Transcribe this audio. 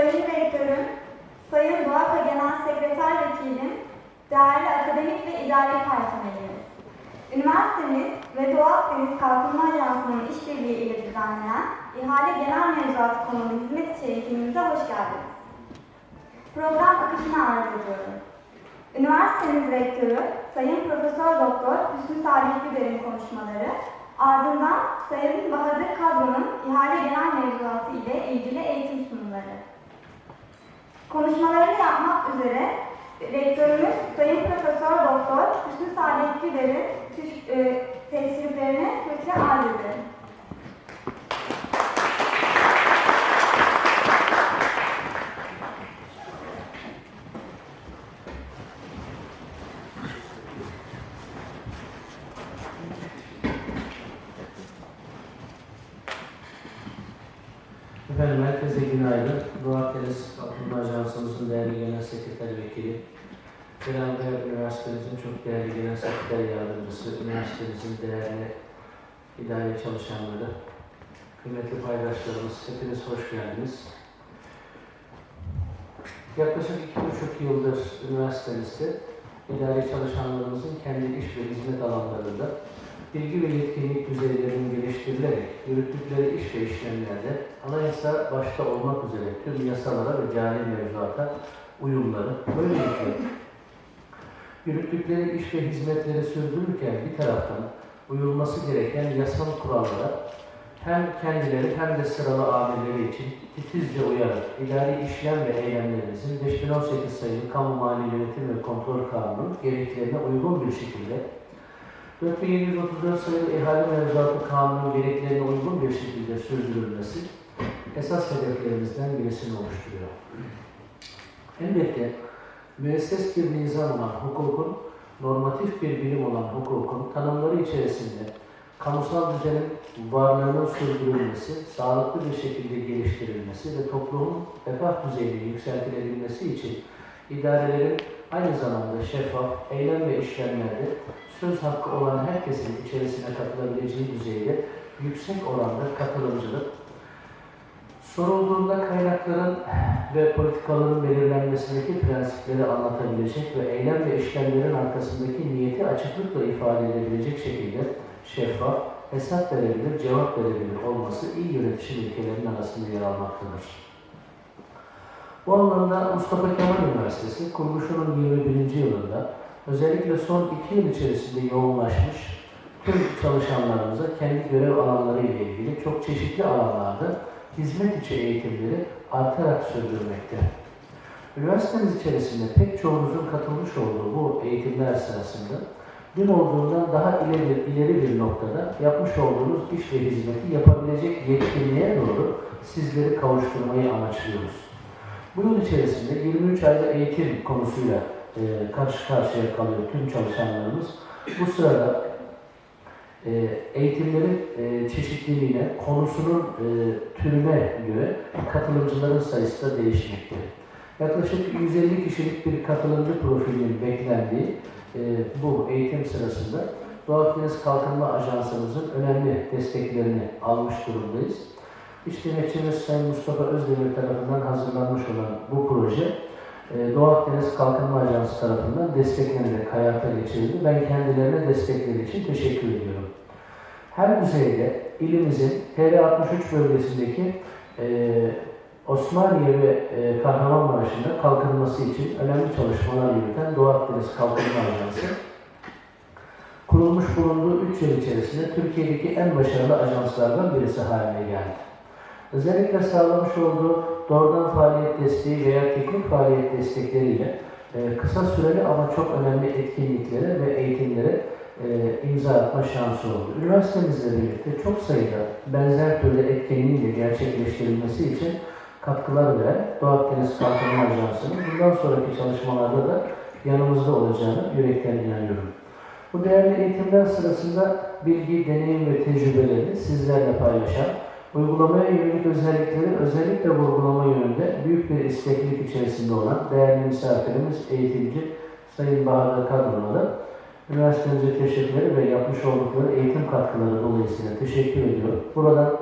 Sayın Rektörüm, Sayın Doğaka Genel Sekreter Vekilim, değerli akademik ve idari personelimiz. Üniversitemiz ve Doğu Akdeniz Kalkınma Ajansı'nın işbirliği ile düzenlenen İhale Genel Mevzuatı konulu hizmet içi eğitimimize hoş geldiniz. Program akışını arz ediyorum. Üniversitemiz Rektörü Sayın Profesör Doktor Hüsnü Salih Güder'in konuşmaları, ardından Sayın Bahadır Kadro'nun ihale genel mevzuatı ile ilgili eğitim sunumları. Konuşmalarını yapmak üzere Rektörümüz Sayın Profesör Doktor Hüsnü tüş- e, teşriflerini arz ederim. Efendim herkese günaydın. Doğu Akdeniz Kalkınma Ajansımızın değerli Genel Sekreter Vekili, Beraber Üniversitemizin çok değerli Genel Sekreter Yardımcısı, üniversitemizin değerli idare çalışanları, kıymetli paydaşlarımız, hepiniz hoş geldiniz. Yaklaşık iki buçuk yıldır üniversitemizde idari çalışanlarımızın kendi iş ve hizmet alanlarında bilgi ve yetkinlik düzeylerinin geliştirilerek yürüttükleri iş ve işlemlerde anayasa başta olmak üzere tüm yasalara ve cari mevzuata uyumları, böylelikle yürüttükleri iş ve hizmetleri sürdürürken bir taraftan uyulması gereken yasal kurallara hem kendileri hem de sıralı amirleri için titizce uyarak idari işlem ve eylemlerimizin 5018 sayılı Kamu Mali Yönetim ve Kontrol Kanunu gereklerine uygun bir şekilde 4734 sayılı ihale mevzuatı kanunun gereklerine uygun bir şekilde sürdürülmesi esas hedeflerimizden birisini oluşturuyor. Elbette müesses bir nizam olan hukukun, normatif bir bilim olan hukukun tanımları içerisinde kamusal düzenin varlığının sürdürülmesi, sağlıklı bir şekilde geliştirilmesi ve toplumun refah düzeyini yükseltilebilmesi için idarelerin aynı zamanda şeffaf, eylem ve işlemlerde söz hakkı olan herkesin içerisine katılabileceği düzeyde yüksek oranda katılımcılık, sorulduğunda kaynakların ve politikaların belirlenmesindeki prensipleri anlatabilecek ve eylem ve işlemlerin arkasındaki niyeti açıklıkla ifade edebilecek şekilde şeffaf, hesap verebilir, cevap verebilir olması iyi yönetişim ilkelerinin arasında yer almaktadır. Bu anlamda Mustafa Kemal Üniversitesi kuruluşunun 21. yılında özellikle son iki yıl içerisinde yoğunlaşmış tüm çalışanlarımıza kendi görev alanları ile ilgili çok çeşitli alanlarda hizmet içi eğitimleri artarak sürdürmekte. Üniversitemiz içerisinde pek çoğunuzun katılmış olduğu bu eğitimler sırasında dün olduğundan daha ileri, ileri bir noktada yapmış olduğunuz iş ve hizmeti yapabilecek yetkinliğe doğru sizleri kavuşturmayı amaçlıyoruz. Bu yıl içerisinde 23 ayda eğitim konusuyla e, karşı karşıya kalıyor tüm çalışanlarımız. Bu sırada e, eğitimlerin e, çeşitliliğine, konusunun e, türüne göre katılımcıların sayısı da değişmekte. Yaklaşık 150 kişilik bir katılımcı profilinin beklendiği e, bu eğitim sırasında Doğu Akdeniz Kalkınma Ajansımızın önemli desteklerini almış durumdayız. İş Denetçimiz Sayın Mustafa Özdemir tarafından hazırlanmış olan bu proje e, Doğu Akdeniz Kalkınma Ajansı tarafından desteklenerek hayata geçirildi. Ben kendilerine destekleri için teşekkür ediyorum. Her düzeyde ilimizin TR63 bölgesindeki e, Osmaniye ve e, Kahramanmaraş'ında kalkınması için önemli çalışmalar yürüten Doğu Akdeniz Kalkınma Ajansı kurulmuş bulunduğu 3 yıl içerisinde Türkiye'deki en başarılı ajanslardan birisi haline geldi. Özellikle sağlamış olduğu doğrudan faaliyet desteği veya teknik faaliyet destekleriyle e, kısa süreli ama çok önemli etkinliklere ve eğitimlere e, imza atma şansı oldu. Üniversitemizle birlikte çok sayıda benzer türde etkinliğin gerçekleştirilmesi için katkılar veren Doğu Akdeniz Kalkınma Ajansı'nın bundan sonraki çalışmalarda da yanımızda olacağını yürekten inanıyorum. Bu değerli eğitimler sırasında bilgi, deneyim ve tecrübelerini sizlerle paylaşan, uygulamaya yönelik özellikleri özellikle vurgulama yönünde büyük bir isteklilik içerisinde olan değerli misafirimiz, eğitimci Sayın Bahadır Kadro'na da üniversitemize teşekkürleri ve yapmış oldukları eğitim katkıları dolayısıyla teşekkür ediyorum. Buradan